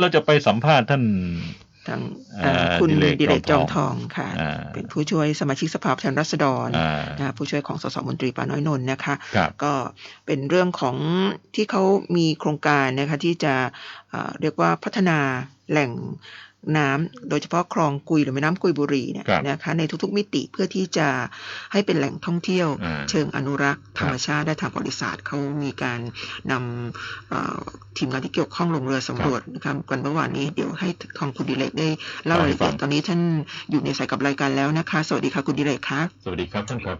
เราจะไปสัมภาษณ์ท่านทางอ่าเอ่อคุณดิเรกดิเรกจจออมมททอองงค่ะอ่าเป็นผู้ช่วยสมาชิกสภาผู้แทนราษฎรอ่านะคะผู้ช่วยของสสมนตรีปาน้อยนนท์นะคะครับก็เป็นเรื่องของที่เขามีโครงการนะคะที่จะเอ่อเรียกว่าพัฒนาแหล่ง น้ำโดยเฉพาะคลองกุยหรือแม่น้ำกุยบุรีเนี่ยครับนะคะในทุกๆมิติเพื่อที่จะให้เป็นแหล่งท่องเที่ยวอ่าเชิงอนุรักษ์ครับธรรมชาติและทางประวัติศาสตร์เขามีการนำเอ่อทีมงานที่เกี่ยวข้องลงเรือสำรวจนะครับกันเมื่อวานนี้เดี๋ยวให้ทองคุณดิเรกได้เล่ารายละเอียดตอนนี้ท่านอยู่ในสายกับรายการแล้วนะคะ สวัสดีค่ะคุณดิเรกครับสวัสดีครับท่านครับ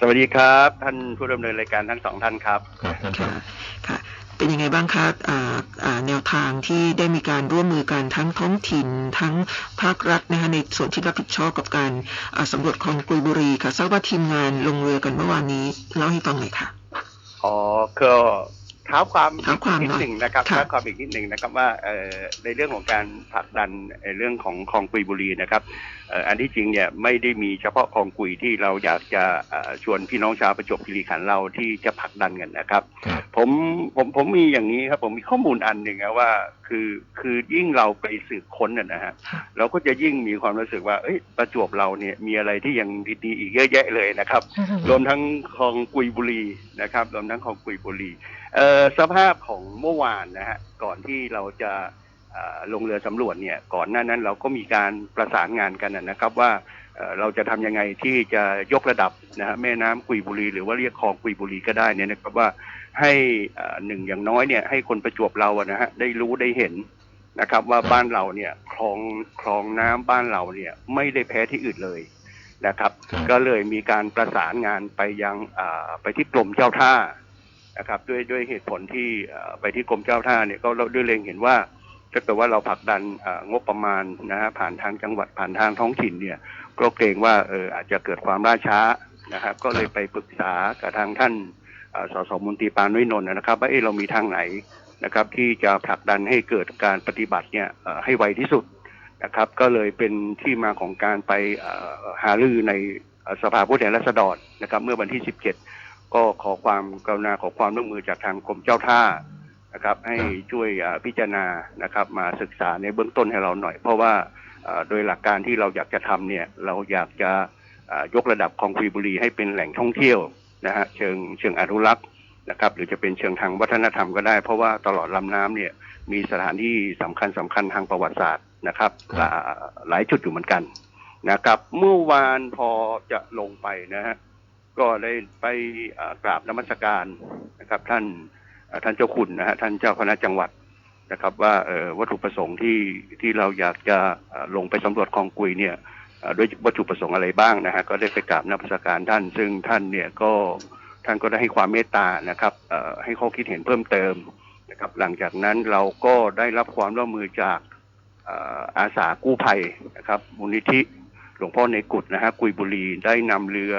สวัสดีครับ ท่านผู้ดำเนินรายการทั้งสองท่านครับครับท่านครัค่ะบค่ะ เป็นยังไงบ้างคะแนวทางที่ได้มีการร่วมมือกันทั้งท้องถิ่น ทั้งภาครัฐนะคะในส่วนที่รับผิดชอบกับการสำรวจคลองกุยบุรีค่ะทราบว่าทีมงานลงเรือกันเมื่อวานนี้เล่าให้ฟังหน่อยค่ะอ๋อก็ ท้าความเท้าความนิดหน่อยหนึ่งนะครับค่ะ เท้าความอีกนิดหนึ่งนะครับว่าเอ่อในเรื่องของการผลักดันเอ่อเรื่องของคลองกุยบุรีนะครับเอ่ออันที่จริงเนี่ยไม่ได้มีเฉพาะคลองกุยที่เราอยากจะเอ่อชวนพี่น้องชาวประจวบคีรีขันธ์เราที่จะผลักดันกันนะครับ ครับ ผมผมผมมีอย่างนี้ครับ ผมมีข้อมูลอันหนึ่งนะว่า คือคือยิ่งเราไปสืบค้นน่ะนะฮะค่ะ เราก็จะยิ่งมีความรู้สึกว่าเอ้ยประจวบเราเนี่ยมีอะไรที่ยังดีๆอีกเยอะแยะเลยนะครับ รวมทั้งคลองกุยบุรีนะครับรวมทั้งคลองกุยบุรี เอ่อสภาพของเมื่อวานนะฮะก่อนที่เราจะเอ่อลงเรือสำรวจเนี่ยก่อนหน้านั้นเราก็มีการประสานงานกันนะนะครับว่าเอ่อเราจะทำยังไงที่จะยกระดับนะฮะแม่น้ำกุยบุรี หรือว่าเรียกคลองกุยบุรีก็ได้เนี่ยนะครับว่าให้เอ่อหนึ่งอย่างน้อยเนี่ยให้คนประจวบเราอะนะฮะได้รู้ได้เห็นนะครับว่าบ้านเราเนี่ยคลองคลองน้ำบ้านเราเนี่ยไม่ได้แพ้ที่อื่นเลยนะครับครับก็เลยมีการประสานงานไปยังอ่าไปที่กรมเจ้าท่า นะครับด้วยด้วยเหตุผลที่ไปที่กรมเจ้าท่าเนี่ยก็เราด้วยเล็งเห็นว่าถ้าเกิดว่าเราผลักดันงบประมาณนะฮะผ่านทางจังหวัดผ่านทางท้องถิ่นเนี่ยก็เกรงว่าเอออาจจะเกิดความล่าช้านะครับ ก็เลยไปปรึกษากับทางท่านสสมนตรีปานวินนท์นะครับ ว่าเออเรามีทางไหนนะครับ ที่จะผลักดันให้เกิดการปฏิบัติเนี่ยให้ไวที่สุดนะครับ ก็เลยเป็นที่มาของการไปหารือในสภาผู้แทนราษฎรนะครับ เมื่อวันที่ 17 ก็ขอความกรุณาขอความร่วมมือจากทางกรมเจ้าท่านะครับ ให้ช่วยพิจารณานะครับ มาศึกษาในเบื้องต้นให้เราหน่อย เพราะว่าโดยหลักการที่เราอยากจะทำเนี่ยเราอยากจะยกระดับคลองคุยบุรีให้เป็นแหล่งท่องเที่ยวนะฮะเชิงเชิงอนุรักษ์นะครับ หรือจะเป็นเชิงทางวัฒนธรรมก็ได้ เพราะว่าตลอดลำน้ำเนี่ยมีสถานที่สำคัญสำคัญทางประวัติศาสตร์นะครับหลายจุดอยู่เหมือนกันนะครับ เมื่อวานพอจะลงไปนะฮะ ก็ได้ไปกราบนมัสการนะครับ ท่านท่านเจ้าคุณนะฮะท่านเจ้าคณะจังหวัดนะครับ ว่าวัตถุประสงค์ที่ที่เราอยากจะลงไปสำรวจคลองกุยเนี่ยด้วยวัตถุประสงค์อะไรบ้างนะฮะก็ได้ไปกราบนมัสการท่าน ซึ่งท่านเนี่ยก็ท่านก็ได้ให้ความเมตตานะครับให้ข้อคิดเห็นเพิ่มเติมนะครับ หลังจากนั้นเราก็ได้รับความร่วมมือจากอาสากู้ภัยนะครับ มูลนิธิหลวงพ่อในกุฎนะฮะกุยบุรีได้นำเรือ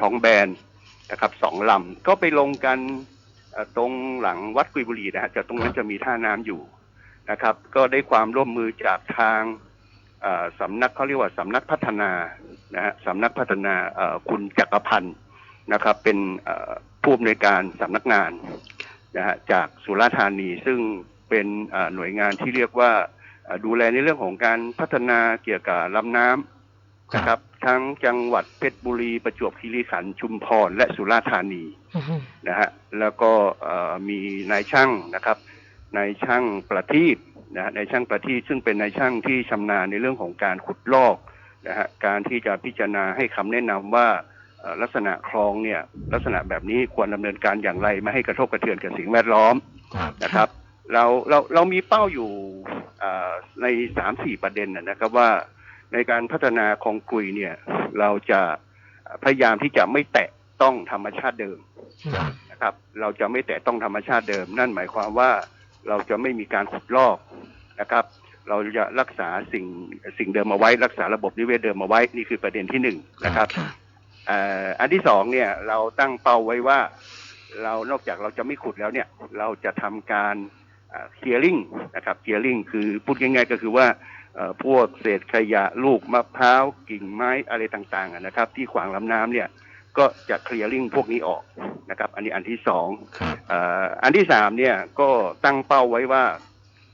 ท้องแบนนะครับสองลำก็ไปลงกันตรงหลังวัดกุยบุรีนะฮะจะตรงนั้นจะมีท่าน้ำอยู่นะครับ ก็ได้ความร่วมมือจากทางสำนักเขาเรียกว่าสำนักพัฒนานะฮะสำนักพัฒนาคุณจักรพันธ์นะครับ เป็นผู้อำนวยการสำนักงานนะฮะจากสุราษฎร์ธานีซึ่งเป็นหน่วยงานที่เรียกว่าดูแลในเรื่องของการพัฒนาเกี่ยวกับลำน้ำนะครับ ทั้งจังหวัดเพชรบุรี ประจวบคีรีขันธ์ชุมพร และสุราษฎร์ธานีนะฮะแล้วก็เอ่อมีนายช่างนะครับนายช่างประทีปนะฮะนายช่างประทีปซึ่งเป็นนายช่างที่ชำนาญในเรื่องของการขุดลอกนะฮะการที่จะพิจารณาให้คำแนะนำว่าเอ่อลักษณะคลองเนี่ยลักษณะแบบนี้ควรดำเนินการอย่างไรไม่ให้กระทบกระเทือนกับสิ่งแวดล้อมครับนะครับ เราเราเรามีเป้าอยู่เอ่อในสามสี่ประเด็นนะนะครับว่า ในการพัฒนาคลองกุยเนี่ย เราจะพยายามที่จะไม่แตะต้องธรรมชาติเดิมครับนะครับ เราจะไม่แตะต้องธรรมชาติเดิม นั่นหมายความว่าเราจะไม่มีการขุดลอกนะครับ เราจะรักษาสิ่งสิ่งเดิมเอาไว้ รักษาระบบนิเวศเดิมเอาไว้นี่คือประเด็นที่หนึ่งนะครับค่ะเอ่ออันที่สองเนี่ยเราตั้งเป้าไว้ว่าเรานอกจากเราจะไม่ขุดแล้วเนี่ย เราจะทำการเคลียร์ลิงนะครับเคลียร์ลิงคือพูดง่ายๆก็คือว่าเอ่อ พวกเศษขยะลูกมะพร้าวกิ่งไม้อะไรต่างๆอะนะครับ ที่ขวางลำน้ำเนี่ยก็จะเคลียร์ลิงพวกนี้ออกนะครับ อันนี้อันที่สองครับเอ่ออันที่สามเนี่ยก็ตั้งเป้าไว้ว่า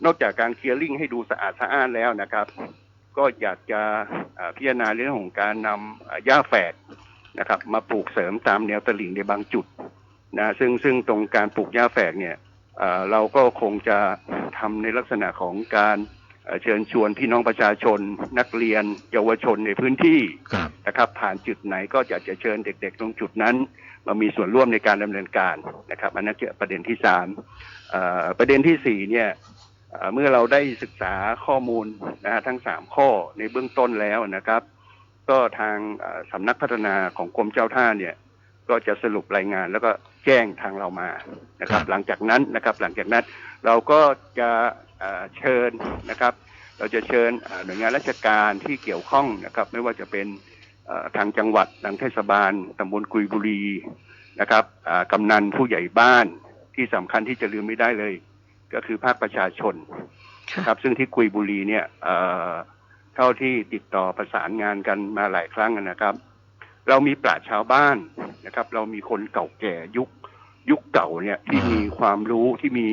นอกจากการเคลียร์ลิงให้ดูสะอาดสะอ้านแล้วนะครับ ก็อยากจะเอ่อพิจารณาเรื่องของการนำเอ่อหญ้าแฝกนะครับ มาปลูกเสริมตามแนวตลิ่งในบางจุดนะซึ่งซึ่งตรงการปลูกหญ้าแฝกเนี่ยเอ่อเราก็คงจะทำในลักษณะของการเอ่อ เชิญชวนพี่น้องประชาชน นักเรียน เยาวชนในพื้นที่ครับนะครับ ผ่านจุดไหนก็อยากจะเชิญเด็ก ๆ ตรงจุดนั้นมามีส่วนร่วมในการดำเนินการนะครับ อันนั้นคือประเด็นที่สามเอ่อประเด็นที่สี่เนี่ยเอ่อเมื่อเราได้ศึกษาข้อมูลนะฮะทั้งสามข้อในเบื้องต้นแล้วนะครับ ก็ทางเอ่อสำนักพัฒนาของกรมเจ้าท่าเนี่ย ก็จะสรุปรายงานแล้วก็แจ้งทางเรามานะครับ หลังจากนั้นนะครับ หลังจากนั้นเราก็จะ เชิญนะครับ เราจะเชิญหน่วยงานราชการที่เกี่ยวข้องนะครับ ไม่ว่าจะเป็นทางจังหวัดทางเทศบาลตำบลกุยบุรีนะครับกำนันผู้ใหญ่บ้านที่สำคัญที่จะลืมไม่ได้เลย ก็คือภาคประชาชนค่ะครับซึ่งที่กุยบุรีเนี่ยเท่าที่ติดต่อประสานงานกันมาหลายครั้งนะครับ เรามีปราชชาวบ้านนะครับ เรามีคนเก่าแก่ยุคยุคเก่าเนี่ยที่มีความรู้ที่มี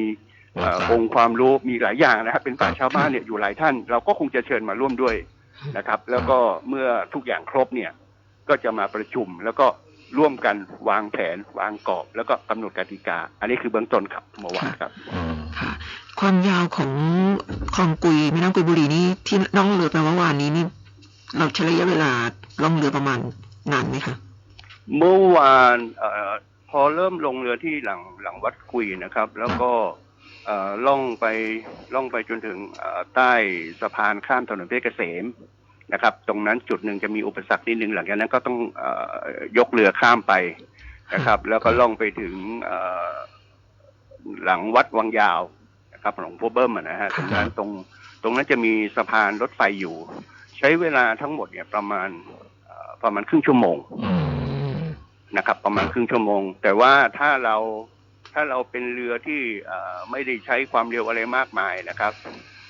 อ่อองค์ความรู้มีหลายอย่างนะครับ เป็นป่าชชาวบ้านเนี่ยอยู่หลายท่าน เราก็คงจะเชิญมาร่วมด้วยนะครับ แล้วก็เมื่อทุกอย่างครบเนี่ย ก็จะมาประชุมแล้วก็ร่วมกันวางแผนวางกรอบ แล้วก็กำหนดกติกา อันนี้คือเบื้องต้นครับเมื่อวานครับอืมค่ะ ความยาวของคลองกุยแม่น้ำกุยบุรีนี่ที่ล่องเรือไปเมื่อวานนี้นี่เราใช้ระยะเวลาล่องเรือประมาณนานไหมคะเมื่อวานเออพอเริ่มลงเรือที่หลังหลังวัดคุยนะครับ แล้วก็เอ่อ ล่องไปล่องไปจนถึงเอ่อใต้สะพานข้ามถนนเพชรเกษมนะครับ ตรงนั้นจุดหนึ่งจะมีอุปสรรคนิดนึงหลังจากนั้นก็ต้องเออยกเรือข้ามไปนะครับ แล้วก็ล่องไปถึงเอ่อหลังวัดวังยาวนะครับหลวงพ่อเบิ้มอะนะฮะตรงนั้นตรงตรงนั้นจะมีสะพานรถไฟอยู่ ใช้เวลาทั้งหมดเนี่ยประมาณเอ่อประมาณครึ่งชั่วโมงอืมนะครับ ประมาณครึ่งชั่วโมง แต่ว่าถ้าเรา ถ้าเราเป็นเรือที่เอ่อไม่ได้ใช้ความเร็วอะไรมากมายนะครับ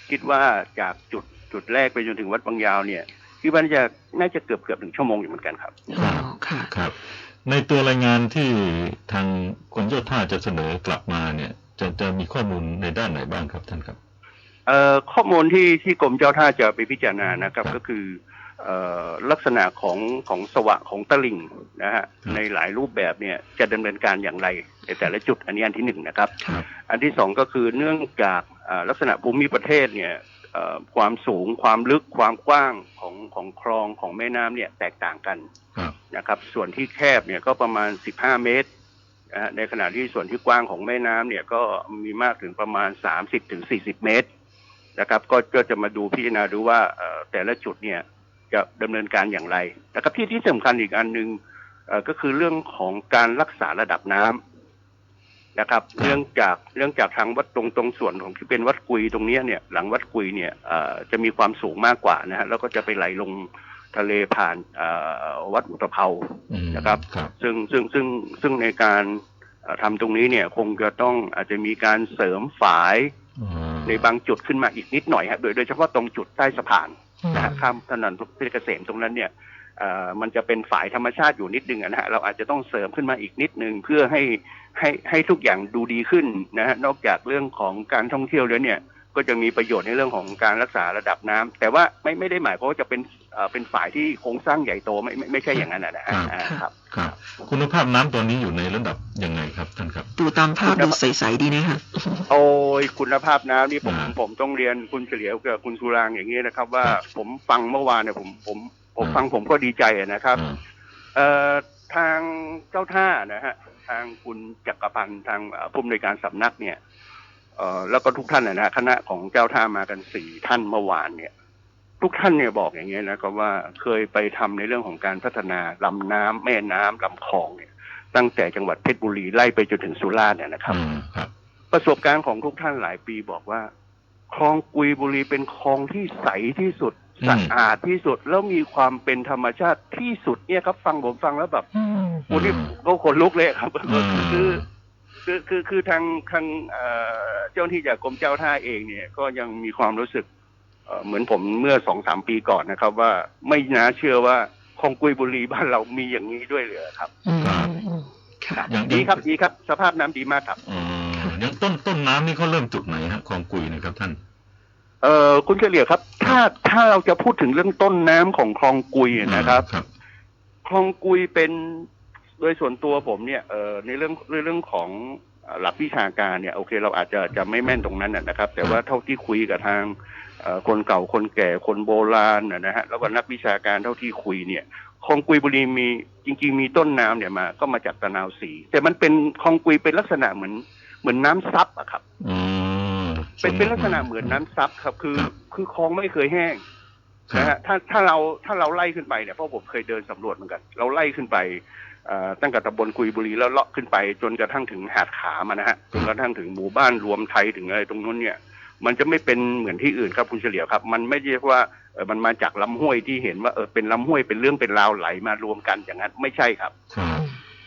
คิดว่าจากจุดจุดแรกไปจนถึงวัดบางยาวเนี่ยคิดว่าน่าจะน่าจะเกือบเกือบถึงชั่วโมงอยู่เหมือนกันครับอ๋อค่ะครับ ในตัวรายงานที่ทางคนเจ้าท่าจะเสนอกลับมาเนี่ย จะจะมีข้อมูลในด้านไหนบ้างครับท่านครับเอ่อข้อมูลที่ที่กรมเจ้าท่าจะไปพิจารณานะครับครับก็คือเอ่อ ลักษณะของของสวะของตลิ่งนะฮะครับในหลายรูปแบบเนี่ยจะดำเนินการอย่างไรในแต่ละจุด อันนี้อันที่หนึ่งนะครับครับอันที่สองก็คือเนื่องจากอ่าลักษณะภูมิประเทศเนี่ยเอ่อความสูงความลึกความกว้างของของคลองของแม่น้ำเนี่ยแตกต่างกันครับนะครับ ส่วนที่แคบเนี่ยก็ประมาณ 15 เมตรนะฮะในขณะที่ส่วนที่กว้างของแม่น้ำเนี่ยก็มีมากถึงประมาณ 30ถึง40 เมตรนะครับก็ก็จะมาดูพิจารณาดูว่าเอ่อแต่ละจุดเนี่ย จะดำเนินการอย่างไรนะครับที่ที่สำคัญอีกอันหนึ่งเอ่อก็คือเรื่องของการรักษาระดับน้ำนะครับครับเนื่องจากเนื่องจากทางวัดตรงตรงส่วนของที่เป็นวัดกุยตรงเนี้ยเนี่ย หลังวัดกุยเนี่ยเอ่อจะมีความสูงมากกว่านะฮะแล้วก็จะไปไหลลงทะเลผ่านเอ่อวัดอุตภเปาอืมนะครับครับ ซึ่งซึ่งซึ่งซึ่งในการเอ่อทำตรงนี้เนี่ยคงจะต้องอาจจะมีการเสริมฝายอืมในบางจุดขึ้นมาอีกนิดหน่อยฮะโดยโดยเฉพาะตรงจุดใต้สะพาน นะฮะข้ามถนนเพชรเกษมตรงนั้นเนี่ยเอ่อมันจะเป็นฝ่ายธรรมชาติอยู่นิดนึงอะนะฮะเราอาจจะต้องเสริมขึ้นมาอีกนิดนึงเพื่อให้ให้ให้ทุกอย่างดูดีขึ้นนะฮะนอกจากเรื่องของการท่องเที่ยวแล้วเนี่ย ก็จะมีประโยชน์ในเรื่องของการรักษาระดับน้ำแต่ว่าไม่ไม่ได้หมายความว่าจะเป็นเอ่อเป็นฝ่ายที่โครงสร้างใหญ่โตไม่ไม่ไม่ใช่อย่างนั้นอะนะฮะอ่าครับครับ คุณภาพน้ำตัวนี้อยู่ในระดับยังไงครับท่านครับดูตามภาพดูใสๆดีนะคะโอ้ยคุณภาพน้ำนี่ผมอ่าผมต้องเรียนคุณเฉลียวกับคุณสุรางอย่างนี้นะครับ ว่าครับผมฟังเมื่อวานเนี่ยผมผมผมอ่าฟังผมก็ดีใจอะนะครับอืมเอ่อทางเจ้าท่านะฮะทางคุณจักรพันธ์ทางเอ่อผู้อำนวยการสำนักเนี่ย เอ่อแล้วก็ทุกท่านนะนะคณะของเจ้าท่ามากันสี่ท่านเมื่อวานเนี่ย ทุกท่านเนี่ยบอกอย่างเงี้ยนะครับว่าเคยไปทำในเรื่องของการพัฒนาลำน้ำแม่น้ำลำคลองเนี่ย ตั้งแต่จังหวัดเพชรบุรีไล่ไปจนถึงสุราษฎร์เนี่ยนะครับอืมครับ ประสบการณ์ของทุกท่านหลายปีบอกว่าคลองกุยบุรีเป็นคลองที่ใสที่สุดอืมสะอาดที่สุดแล้วมีความเป็นธรรมชาติที่สุดเนี่ยครับ ฟังผมฟังแล้วแบบโอ้นี่ก็ขนลุกเลยครับอืมคือคือคือคือทางทางเอ่อ เจ้าหน้าที่จากกรมเจ้าท่าเองเนี่ยก็ยังมีความรู้สึกเอ่อเหมือนผมเมื่อสองสามปีก่อนนะครับ ว่าไม่น่าเชื่อว่าคลองกุยบุรีบ้านเรามีอย่างนี้ด้วยเลยครับอืมครับค่ะอย่างดีครับดีครับ สภาพน้ำดีมากครับอ๋ออย่างต้นต้นน้ำนี่เขาเริ่มจุดไหนฮะคลองกุยนะครับท่าน เอ่อคุณเฉลี่ยครับ ถ้าถ้าเราจะพูดถึงเรื่องต้นน้ำของคลองกุยนะครับครับคลองกุยเป็นโดยส่วนตัวผมเนี่ยเอ่อในเรื่องในเรื่องของเอ่อ หลักวิชาการเนี่ยโอเคเราอาจจะจะไม่แม่นตรงนั้นนะนะครับ แต่ว่าเท่าที่คุยกับทางเอ่อคนเก่าคนแก่คนโบราณนะนะฮะแล้วก็นักวิชาการเท่าที่คุยเนี่ยคลองกุยบุรีมีจริง ๆ มีต้นน้ำเนี่ยมา ก็มาจากตะนาวสี แต่มันเป็นคลองกุยเป็นลักษณะเหมือนเหมือนน้ำซับอะครับอ๋อเป็นเป็นลักษณะเหมือนน้ำซับครับ คือครับคือคลองไม่เคยแห้งครันะบฮะถ้าถ้าเราถ้าเราไล่ขึ้นไปเนี่ยเพราะผมเคยเดินสำรวจเหมือนกัน เราไล่ขึ้นไปเอ่อ ตั้งแต่ตำบลกุยบุรีแล้วเลาะขึ้นไป จนกระทั่งถึงหาดขามานะฮะจนกระทั่งถึงหมู่บ้านรวมไทยถึงอะไรตรงนู้นเนี่ย มันจะไม่เป็นเหมือนที่อื่นครับคุณเฉลียวครับ มันไม่ใช่ว่าเออมันมาจากลำห้วยที่เห็นว่าเออเป็นลำห้วยเป็นเรื่องเป็นราวไหลมารวมกันอย่างนั้นไม่ใช่ครับครับ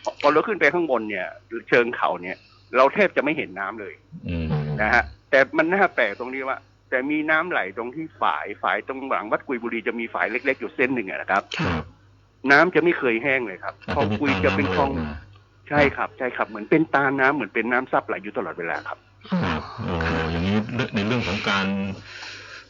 พอพอเราขึ้นไปข้างบนเนี่ยเชิงเขาเนี่ย เราแทบจะไม่เห็นน้ำเลยอืมนะฮะ แต่มันน่าแปลกตรงนี้ว่า แต่มีน้ำไหลตรงที่ฝายฝายตรงหลังวัดกุยบุรีจะมีฝายเล็ก ๆ อยู่เส้นหนึ่งอะนะครับคค่ะรับ น้ำจะไม่เคยแห้งเลยครับอาจคลองจะมีกุยตาจะเป็นคลองำไหมาใช่ครับใช่ครับเหมือนเป็นตาน้ำเหมือนเป็นน้ำซับไหลอยู่ตลอดเวลาครับครับโอ้อย่างนี้ในเรื่องของการ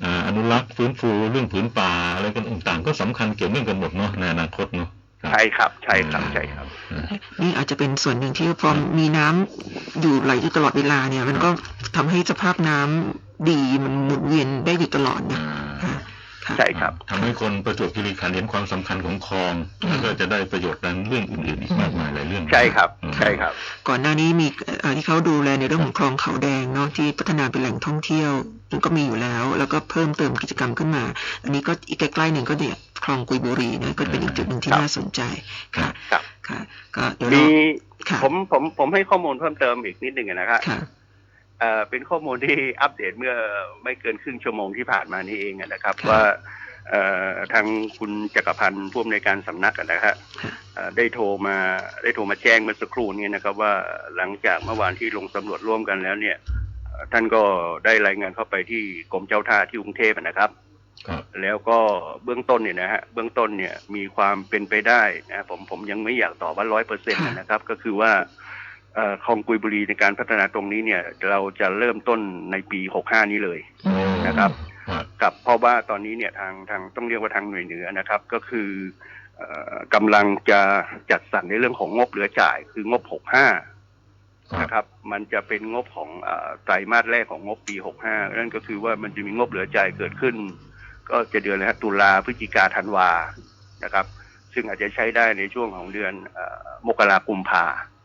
อ่าอนุรักษ์ฟื้นฟูเรื่องผืนป่าอะไรกันต่างๆ ก็สำคัญเกี่ยวเนื่องกันหมดเนาะในอนาคตเนาะครับใช่ครับใช่ครับใช่ครับอ่านี่อาจจะเป็นส่วนหนึ่งที่พอมีน้ำอยู่ไหลอยู่ตลอดเวลาเนี่ย มันก็ทำให้สภาพน้ำดีมันหมุนเวียนได้อยู่ตลอดนะอ่าค่ะค่ะ ใช่ครับทำให้คนประจวบคีรีขันธ์เห็นความสำคัญของคลองอืมแล้วก็จะได้ประโยชน์ในเรื่องอื่นๆอีกมากมายหลายเรื่อง ใช่ครับอืมใช่ครับ ก่อนหน้านี้มีเอ่อที่เขาดูแลในเรื่องของคลองเขาแดงเนาะที่พัฒนาเป็นแหล่งท่องเที่ยวซึ่งก็มีอยู่แล้ว แล้วก็เพิ่มเติมกิจกรรมขึ้นมา อันนี้ก็อีกใกล้ๆหนึ่งก็เนี่ยคลองกุยบุรีนะก็เป็นอีกจุดหนึ่งที่ครับน่าสนใจค่ะครับค่ะ ก็เดี๋ยวมีเราค่ะผมผมผมให้ข้อมูลเพิ่มเติมอีกนิดหนึ่งนะครับค่ะ เอ่อเป็นข้อมูลที่อัปเดตเมื่อไม่เกินครึ่งชั่วโมงที่ผ่านมานี้เองนะครับครับว่าเอ่อทางคุณจักรพันธ์ผู้อำนวยการสำนักนะฮะค่ะเอ่อได้โทรมาได้โทรมาแจ้งเมื่อสักครู่นี้นะครับ ว่าหลังจากเมื่อวานที่ลงสำรวจร่วมกันแล้วเนี่ยเอ่อท่านก็ได้รายงานเข้าไปที่กรมเจ้าท่าที่กรุงเทพนะครับครับ แล้วก็เบื้องต้นเนี่ยนะฮะเบื้องต้นเนี่ยมีความเป็นไปได้นะผมผมยังไม่อยากตอบว่าร้อยเปอร์เซ็นต์ค่ะนะครับ ก็คือว่าเอ่อ คลองกุยบุรีในการพัฒนาตรงนี้เนี่ย เราจะเริ่มต้นในปีหกห้านี้เลยนะครับครับ กับเพราะว่าตอนนี้เนี่ยทางทางต้องเรียกว่าทางหน่วยเหนือนะครับ ก็คือเอ่อกำลังจะจัดสรรในเรื่องของงบเหลือจ่าย คืองบหกห้าครับนะครับ มันจะเป็นงบของเออไตรมาสแรกของงบปี 65 นั่นก็คือว่ามันจะมีงบเหลือจ่ายเกิดขึ้น ก็จะเดือนอะไรฮะตุลาพฤศจิกาธันวานะครับ ซึ่งอาจจะใช้ได้ในช่วงของเดือนเออมกรากุมภาครับ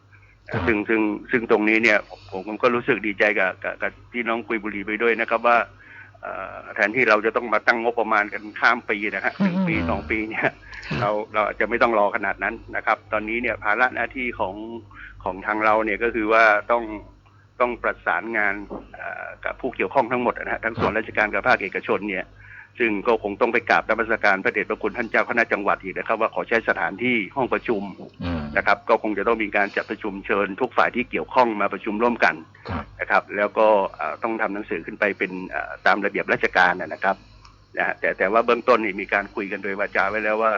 ซึ่งซึ่งซึ่งตรงนี้เนี่ยผมผมผมก็รู้สึกดีใจกับกับกับพี่น้องกุยบุรีไปด้วยนะครับว่าเอ่อแทนที่เราจะต้องมาตั้งงบประมาณกันข้ามปีนะฮะหนึ่งปีอืมสองปีเนี่ยค่ะเราเราอาจจะไม่ต้องรอขนาดนั้นนะครับ ตอนนี้เนี่ยภาระหน้าที่ของของทางเราเนี่ยก็คือว่าต้องต้องประสานงานเอ่อกับผู้เกี่ยวข้องทั้งหมดนะฮะทั้งส่วนราชการกับภาคเอกชนเนี่ย ซึ่งก็คงต้องไปกราบนมัสการพระเดชพระคุณท่านเจ้าคณะจังหวัดอีกนะครับ ว่าขอใช้สถานที่ห้องประชุมอืมนะครับ ก็คงจะต้องมีการจัดประชุมเชิญ ทุกฝ่ายที่เกี่ยวข้องมาประชุมร่วมกันครับนะครับ แล้วก็เอ่อต้องทำหนังสือขึ้นไปเป็นเอ่อตามระเบียบราชการนะนะครับนะฮะแต่แต่ว่าเบื้องต้นนี่มีการคุยกันโดยวาจาไว้แล้วว่า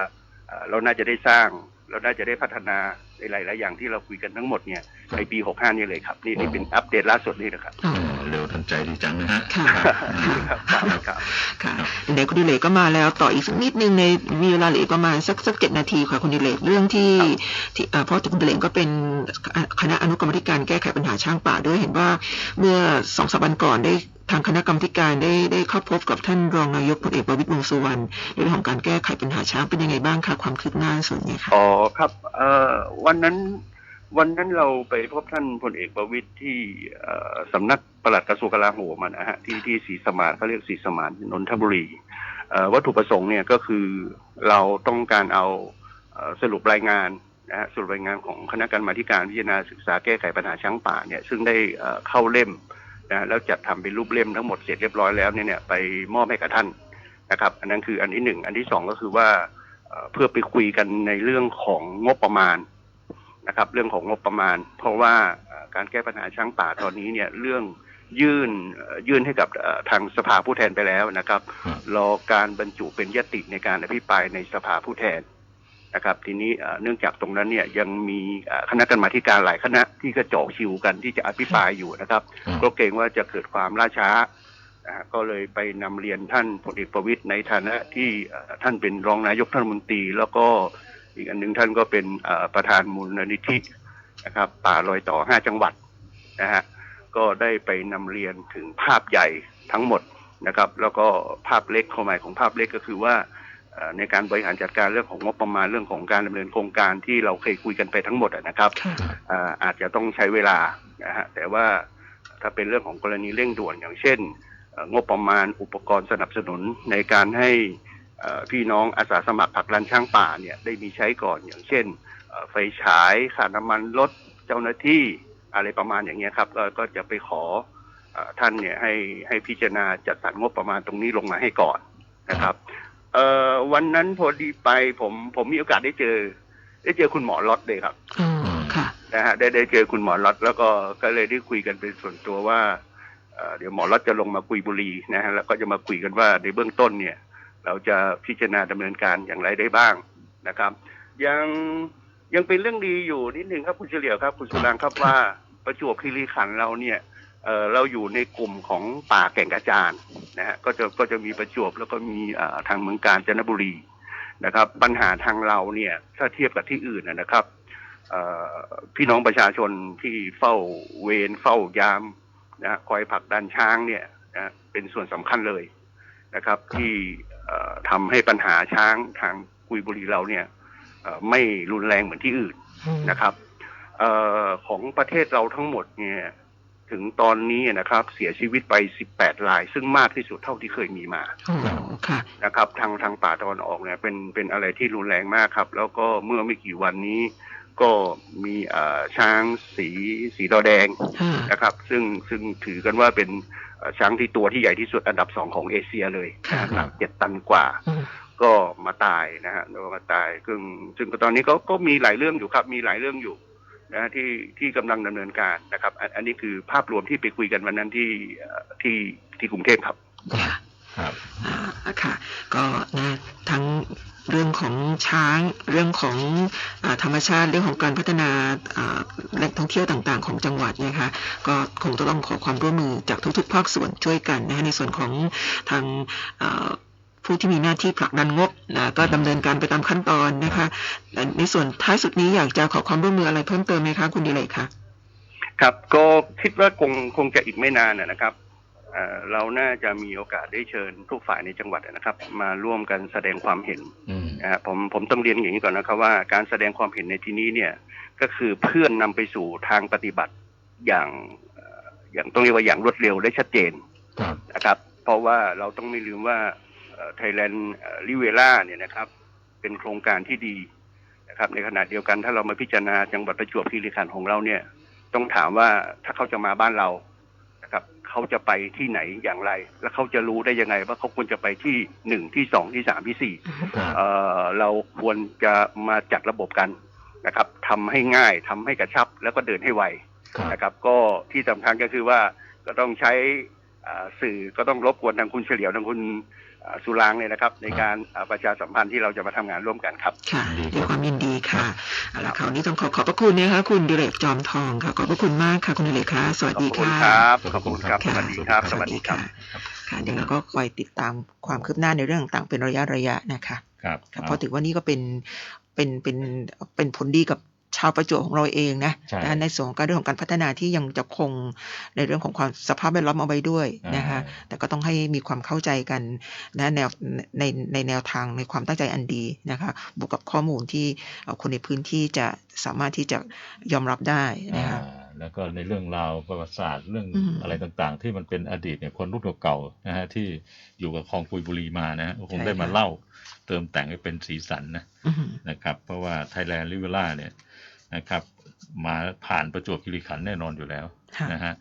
เอ่อเราน่าจะได้สร้างเราน่าจะได้พัฒนาในหลาย ๆ อย่างที่เราคุยกันทั้งหมดเนี่ยในปี 65 นี่เลยครับ นี่นี่เป็นอัปเดตล่าสุดนี่นะครับอ๋อ เออเร็วทันใจดีจังนะฮะค่ะครับครับครับครับค่ะเดี๋ยวคุณดิเลกก็มาแล้วต่ออีกสักนิดนึงในมีเวลาเหลืออีกประมาณสักสักเจ็ดนาทีค่ะคุณดิเลกเรื่องที่ที่เอ่อเพราะคุณดิเลกก็เป็นคณะอนุกรรมธิการแก้ไขปัญหาช้างป่าด้วยเห็นว่าเมื่อสองสัปดาห์ก่อนได้ทางคณะกรรมการได้ได้เข้าพบกับท่านรองนายกพลเอกประวิตรวงษ์สุวรรณในเรื่องของการแก้ไขปัญหาช้างเป็นยังไงบ้างคะความคืบหน้าส่วนนี้ค่ะอ๋อครับเอ่อวันนั้น วันนั้นเราไปพบท่านพลเอกประวิตยที่เอ่อสำนักปลัดกระทรวงกลาโหมอะนะฮะที่ที่ศรีสมานเขาเรียกศรีสมานนนทบุรีเอ่อวัตถุประสงค์เนี่ยก็คือเราต้องการเอาเอ่อสรุปรายงานนะฮะสรุปรายงานของคณะกรรมาธิการพิจารณาศึกษาแก้ไขปัญหาช้างป่าเนี่ยซึ่งได้เอ่อเข้าเล่มนะแล้วจัดทำเป็นรูปเล่มทั้งหมดเสร็จเรียบร้อยแล้วเนี่ยเนี่ยไปมอบให้กับท่านนะครับ อันนั้นคืออันที่หนึ่งอันที่สองก็คือว่าเอ่อเพื่อไปคุยกันในเรื่องของงบประมาณ นะครับ เรื่องของงบประมาณ เพราะว่าเอ่อการแก้ปัญหาช้างป่าตอนนี้เนี่ยเรื่องยื่นเอ่อยื่นให้กับเอ่อทางสภาผู้แทนไปแล้วนะครับครับ รอการบรรจุเป็นยติในการอภิปรายในสภาผู้แทนนะครับ ทีนี้เอ่อเนื่องจากตรงนั้นเนี่ยยังมีเอ่อคณะกรรมาธิการหลายคณะที่ก็จ่อคิวกันที่จะอภิปรายอยู่นะครับครับ ก็เกรงว่าจะเกิดความล่าช้านะฮะก็เลยไปนำเรียนท่านพลเอกประวิตยในฐานะที่เอ่อท่านเป็นรองนายกท่านรัฐมนตรี แล้วก็ อีกอันหนึ่งท่านก็เป็นเอ่อประธานมูลนิธินะครับ ป่าลอยต่อห้าจังหวัดนะฮะก็ได้ไปนำเรียนถึงภาพใหญ่ทั้งหมดนะครับ แล้วก็ภาพเล็กความหมายของภาพเล็กก็คือว่าเอ่อในการบริหารจัดการเรื่องของงบประมาณเรื่องของการดำเนินโครงการที่เราเคยคุยกันไปทั้งหมดอะนะครับค่ะอ่าอาจจะต้องใช้เวลานะฮะแต่ว่าถ้าเป็นเรื่องของกรณีเร่งด่วนอย่างเช่นเอ่องบประมาณอุปกรณ์สนับสนุนในการให้เอ่อ พี่น้องอาสาสมัครผลักดันช้างป่าเนี่ยได้มีใช้ก่อนอย่างเช่นเอ่อไฟฉายค่าน้ำมันรถเจ้าหน้าที่อะไรประมาณอย่างเงี้ยครับก็ก็จะไปขอเออท่านเนี่ยให้ให้พิจารณาจัดสรรงบประมาณตรงนี้ลงมาให้ก่อนนะครับเอ่อวันนั้นพอดีไปผมผมมีโอกาสได้เจอ ได้เจอคุณหมอล็อตเลยครับอ๋อค่ะนะฮะได้ได้เจอคุณหมอรัฐแล้วก็ก็เลยได้คุยกันเป็นส่วนตัวว่าเอ่อเดี๋ยวหมอรัฐจะลงมาคุยบุรีนะฮะแล้วก็จะมาคุยกันว่าในเบื้องต้นเนี่ย เราจะพิจารณาดำเนินการอย่างไรได้บ้างนะครับ ยังยังเป็นเรื่องดีอยู่นิดหนึ่งครับคุณเฉลียวครับ คุณสุรางครับว่าประจวบคีรีขันธ์เราเนี่ยเออเราอยู่ในกลุ่มของป่าแก่งกระจานนะฮะก็จะก็จะมีประจวบแล้วก็มีเอ่อทางเมืองกาญจนบุรีนะครับ ปัญหาทางเราเนี่ยถ้าเทียบกับที่อื่นนะครับเอ่อพี่น้องประชาชนที่เฝ้าเวรเฝ้ายามนะคอยผลักดันช้างเนี่ยนะเป็นส่วนสำคัญเลย นะครับ ที่เอ่อทำให้ปัญหาช้างทางกุยบุรีเราเนี่ยเอ่อไม่รุนแรงเหมือนที่อื่นนะครับเอ่อของประเทศเราทั้งหมดเนี่ยถึงตอนนี้นะครับ เสียชีวิตไป 18 ราย ซึ่งมากที่สุดเท่าที่เคยมีมาอ๋อค่ะนะครับ ทางทางป่าตะวันออกเนี่ยเป็นเป็นอะไรที่รุนแรงมากครับ แล้วก็เมื่อไม่กี่วันนี้ ก็มีเอ่อช้างสีสีดอแดงค่ะนะครับ ซึ่งซึ่งถือกันว่าเป็นเอ่อช้างที่ตัวที่ใหญ่ที่สุดอันดับสองของเอเชียเลยค่ะหนักเจ็ดตันกว่าอืมก็มาตายนะฮะแล้วก็มาตายซึ่งซึ่งตอนนี้ก็ก็มีหลายเรื่องอยู่ครับ มีหลายเรื่องอยู่นะฮะที่ที่กำลังดำเนินการนะครับอันอันนี้คือภาพรวมที่ไปคุยกันวันนั้นที่เอ่อที่ที่กรุงเทพครับค่ะครับอ่าค่ะก็นะทั้ง เรื่องของช้าง เรื่องของอธรรมชาติ เรื่องของการพัฒนาแหล่งท่องเที่ยวต่างๆ ของจังหวัดนะคะก็คงจะต้องขอความร่วมมือจากทุกๆ ภาคส่วนช่วยกันนะคะในส่วนของทางผู้ที่มีหน้าที่ผลักดันงบนะก็ดำเนินการไปตามขั้นตอนนะคะในส่วนท้ายสุดนี้อยากจะขอความร่วมมืออะไรเพิ่มเติมไหมคะคุณดิเลกคะครับก็คิดว่าคงคงจะอีกไม่นานนะครับ เอ่อเราน่าจะมีโอกาสได้เชิญทุกฝ่ายในจังหวัดนะครับ มาร่วมกันแสดงความเห็นอืมนะฮะผมผมต้องเรียนอย่างนี้ก่อนนะครับว่าการแสดงความเห็นในที่นี้เนี่ยก็คือเพื่อนนำไปสู่ทางปฏิบัติอย่างเอ่ออย่างต้องเรียกว่าอย่างรวดเร็วและชัดเจนครับนะครับ เพราะว่าเราต้องไม่ลืมว่าไทยแลนด์ลิเวล่าเนี่ยนะครับ เป็นโครงการที่ดีนะครับ ในขณะเดียวกันถ้าเรามาพิจารณาจังหวัดประจวบคีรีขันธ์ของเราเนี่ย ต้องถามว่าถ้าเขาจะมาบ้านเรานะครับ เขาจะไปที่ไหนอย่างไร แล้วเขาจะรู้ได้ยังไง ว่าเขาควรจะไปที่หนึ่งที่สองที่สามที่สี่ครับเอ่อเราควรจะมาจัดระบบกันนะครับทำให้ง่ายทำให้กระชับแล้วก็เดินให้ไวครับนะครับ ก็ที่สำคัญก็คือว่าก็ต้องใช้อ่าสื่อก็ต้องรบกวนทางคุณเฉลียวทางคุณอ่า สุรางค์เลยนะครับ ในการอ่าประชาสัมพันธ์ที่เราจะมาทำงานร่วมกันครับ ค่ะดีครับด้วยความยินดีค่ะเอาละคราวนี้ต้องขอขอบพระคุณนะคะคุณดิเรกจอมทองค่ะขอบพระคุณมากค่ะคุณดิเรกค่ะสวัสขอบดีคุณค่ะครับขขออบบคุคุณณคครัรับบสวัสดีครับสวัสดีครับค่ะค่ะเดี๋ยวเราก็คอยติดตามความคืบหน้าในเรื่องต่างๆเป็นระยะระยะนะคะครับค่ะเพราะถือว่านี่ก็เป็นเป็นเป็นเป็นผลดีกับ ชาวประจวบของเราเองนะใช่นะคะในส่วนของการเรื่องของการพัฒนาที่ยังจะคงในเรื่องของความสภาพแวดล้อมเอาไว้ด้วยนะคะอ่าแต่ก็ต้องให้มีความเข้าใจกันนะแนวในในแนวทางในความตั้งใจอันดีนะคะบวกกับข้อมูลที่เอ่อคนในพื้นที่จะสามารถที่จะยอมรับได้นะคะอ่าแล้วก็ในเรื่องราวประวัติศาสตร์เรื่องอืมอะไรต่างๆ ที่มันเป็นอดีตเนี่ยคนรุ่นเก่าๆนะฮะที่อยู่กับคลองปุยบุรีมานะฮะก็คงได้มาเล่าเติมแต่งให้เป็นสีสันนะอือหือนะครับ เพราะว่าไทยแลนด์ลิเวล่าเนี่ย นะครับ มาผ่านประจวบคีรีขันธ์แน่นอนอยู่แล้วค่ะนะฮะ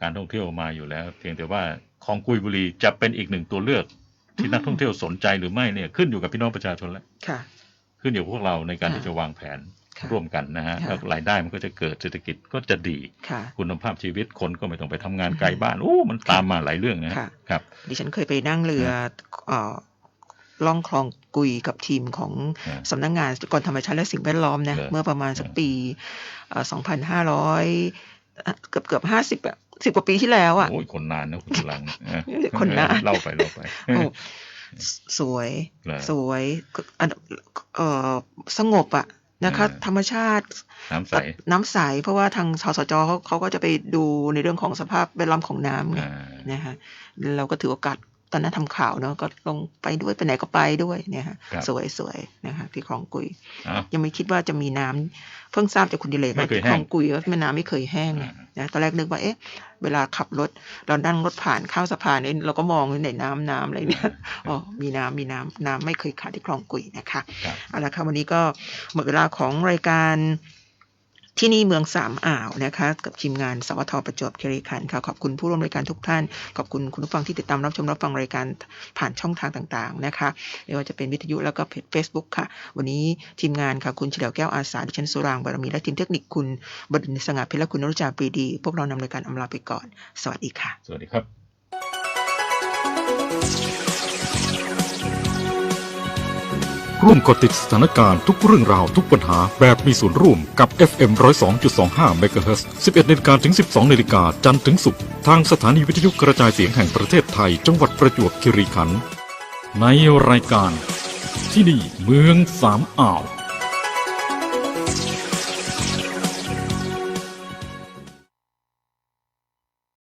การท่องเที่ยวมาอยู่แล้ว เพียงแต่ว่าคลองกุยบุรีจะเป็นอีกหนึ่งตัวเลือก ที่นักท่องเที่ยวสนใจหรือไม่เนี่ยขึ้นอยู่กับพี่น้องประชาชนแล้วค่ะขึ้นอยู่กับพวกเราในการค่ะที่จะวางแผนค่ะร่วมกันนะฮะค่ะแล้วรายได้มันก็จะเกิดเศรษฐกิจก็จะดีค่ะคุณภาพชีวิตคนก็ไม่ต้องไปทำงานไกลบ้านโอ้มันตามมาหลายเรื่องนะค่ะครับดิฉันเคยไปนั่งเรือเอ่อ ล่องคลองกุยกับทีมของอ่าสำนักงานทรัพยากรธรรมชาติและสิ่งแวดล้อมนะเหรอเมื่อประมาณสักอ่าปีสองพันห้าร้อยเกือบเกือบห้าสิบอะสิบกว่าปีที่แล้วอะโอ้ยคนนานนะคุณพลังเออคนนานเล่าไปเล่าไปโอ้สวยเหรอสวยอันเอ่อสงบอะนะคะเออธรรมชาติ น้ำใส น้ำใส เพราะว่าทางสสจเขาเขาก็จะไปดูในเรื่องของสภาพแวดล้อมของน้ำไงอ่านะฮะเราก็ถือโอกาส ตอนนั้นทำข่าวเนาะก็ลงไปด้วยไปไหนก็ไปด้วยเนี่ยฮะครับสวยสวยนะคะที่คลองกุยเอายังไม่คิดว่าจะมีน้ำเพิ่งทราบจากคุณดิเลกไม่เคยที่แห้คลงองกุยว่าแม่น้ำไม่เคยแห้งไงอ่านะตอนแรกนึกว่าเอ๊ะเวลาขับรถเรานั่งรถผ่านข้าวสะพานเนี่ยเราก็มองในน้ำน้ำอะไรเนี่ยอ๋อมีน้ำมีน้ำน้ำไม่เคยขาดที่คลองกุยนะคะครับเอาละค่ะวันนี้ก็หมดเวลาของรายการ ที่นี่เมืองสามอ่าวนะคะ กับทีมงานสวทประจวบคีรีขันธ์ค่ะขอบคุณผู้ร่วมรายการทุกท่าน ขอบคุณคุณผู้ฟังที่ติดตามรับชมรับฟังรายการผ่านช่องทางต่างๆนะคะไม่ว่าจะเป็นวิทยุแล้วก็เพจ Facebook ค่ะ วันนี้ทีมงานค่ะคุณเฉลียวแก้วอาสาดิฉันสุรางบารมีและทีมเทคนิคคุณบดินทร์สง่าเพชรและคุณนรุจาปรีดี พวกเรานำรายการอำลาไปก่อน สวัสดีค่ะ สวัสดีครับ ร่วมกดติดสถานการณ์ทุกเรื่องราวทุกปัญหาแบบมีส่วนร่วมกับ FM 102.25 MHz 11นาฬิกาถึง 12นาฬิกาจันทร์ถึงศุกร์ทางสถานีวิทยุกระจายเสียงแห่งประเทศไทย จังหวัดประจวบคีรีขันธ์ในรายการ ที่นี่เมืองสามอ่าว